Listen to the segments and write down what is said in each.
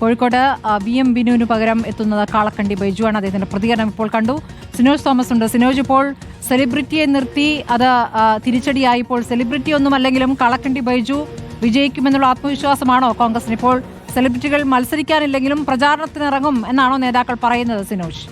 Kozhikode V M ബിനുവിന് പകരം എത്തുന്നത് കാളക്കണ്ടി ബൈജുവാണ് അദ്ദേഹത്തിന്റെ പ്രതികരണം ഇപ്പോൾ കണ്ടു. സിനോജ് തോമസ് ഉണ്ട്. സിനോജ് ഇപ്പോൾ സെലിബ്രിറ്റിയെ നിർത്തി അത് തിരിച്ചടിയായി. ഇപ്പോൾ സെലിബ്രിറ്റി ഒന്നുമല്ലെങ്കിലും കാളക്കണ്ടി ബൈജു വിജയിക്കുമെന്നുള്ള ആത്മവിശ്വാസമാണോ കോൺഗ്രസിന്? ഇപ്പോൾ സെലിബ്രിറ്റികൾ മത്സരിക്കാനില്ലെങ്കിലും പ്രചാരണത്തിനിറങ്ങും എന്നാണോ നേതാക്കൾ പറയുന്നത് സിനോജ്?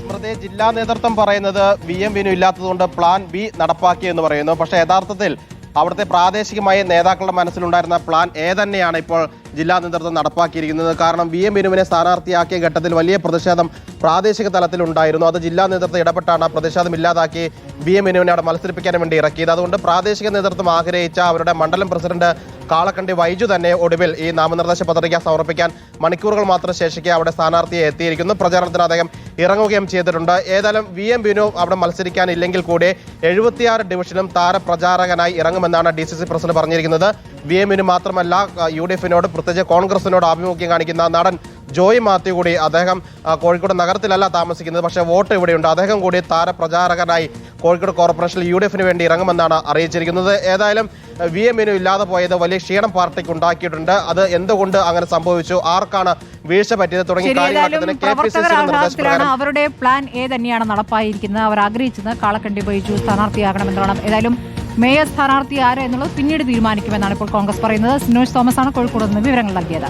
സ്മൃതി ജില്ലാ നേതൃത്വം പറയുന്നത് വി എം വിനു ഇല്ലാത്തതുകൊണ്ട് പ്ലാൻ ബി നടപ്പാക്കി എന്ന് പറയുന്നു. പക്ഷേ യഥാർത്ഥത്തിൽ അവിടുത്തെ പ്രാദേശികമായ നേതാക്കളുടെ മനസ്സിലുണ്ടായിരുന്ന പ്ലാൻ എ തന്നെയാണ് ഇപ്പോൾ ജില്ലാ നേതൃത്വം നടപ്പാക്കിയിരിക്കുന്നത്. കാരണം വി എം ബിനുവിനെ സ്ഥാനാർത്ഥിയാക്കിയ ഘട്ടത്തിൽ വലിയ പ്രതിഷേധം പ്രാദേശിക തലത്തിൽ ഉണ്ടായിരുന്നു അത് ജില്ലാ നേതൃത്വം ഇടപെട്ടാണ് ആ പ്രതിഷേധം ഇല്ലാതാക്കി വി എം ബിനുവിനെ അവിടെ മത്സരിപ്പിക്കാൻ വേണ്ടി ഇറക്കിയത്. അതുകൊണ്ട് പ്രാദേശിക നേതൃത്വം ആഗ്രഹിച്ച അവരുടെ മണ്ഡലം പ്രസിഡന്റ് കാളക്കണ്ടി വൈജു തന്നെ ഒടുവിൽ ഈ നാമനിർദ്ദേശ പത്രിക സമർപ്പിക്കാൻ മണിക്കൂറുകൾ മാത്രം ശേഷിക്കെ അവിടെ സ്ഥാനാർത്ഥിയെ എത്തിയിരിക്കുന്നു. പ്രചാരണത്തിന് അദ്ദേഹം ഇറങ്ങുകയും ചെയ്തിട്ടുണ്ട്. ഏതായാലും വി എം ബിനു അവിടെ മത്സരിക്കാനില്ലെങ്കിൽ കൂടി എഴുപത്തിയാറ് ഡിവിഷനും താരപ്രചാരകനായി ഇറങ്ങുമെന്നാണ് ഡി സി സി പ്രസിഡന്റ് പറഞ്ഞിരിക്കുന്നത്. വി എമ്മിന് മാത്രമല്ല യു ഡി എഫിനോട് പ്രത്യേകിച്ച് കോൺഗ്രസിനോട് ആഭിമുഖ്യം കാണിക്കുന്ന നടൻ ജോയ് മാത്യു കൂടി അദ്ദേഹം കോഴിക്കോട് നഗരത്തിലല്ല താമസിക്കുന്നത്. പക്ഷേ വോട്ട് ഇവിടെയുണ്ട്. അദ്ദേഹം കൂടി താരപ്രചാരകനായി കോഴിക്കോട് കോർപ്പറേഷനിൽ യു ഡി എഫിന് വേണ്ടി ഇറങ്ങുമെന്നാണ് അറിയിച്ചിരിക്കുന്നത്. ഏതായാലും വി എം ഇല്ലാതെ പോയത് വലിയ ക്ഷീണം പാർട്ടിക്ക് ഉണ്ടാക്കിയിട്ടുണ്ട്. അത് എന്തുകൊണ്ട് അങ്ങനെ സംഭവിച്ചു? ആർക്കാണ് വീഴ്ച പറ്റിയത്? തുടങ്ങിയ കാര്യങ്ങളൊക്കെ അവരുടെ പ്ലാൻ എ തന്നെയാണ് നടപ്പായിരിക്കുന്നത്? അവർ ആഗ്രഹിച്ചത് കാളക്കണ്ടി ബൈജു സ്ഥാനാർത്ഥിയാകണമെന്നാണ് ഏതായാലും മേയർ സ്ഥാനാർത്ഥി ആര് എന്നുള്ളത് പിന്നീട് തീരുമാനിക്കുമെന്നാണ് ഇപ്പോൾ കോൺഗ്രസ് പറയുന്നത്. സിനോജ് തോമസ് ആണ് കോഴിക്കോട് നിന്ന് വിവരങ്ങൾ നൽകിയത്.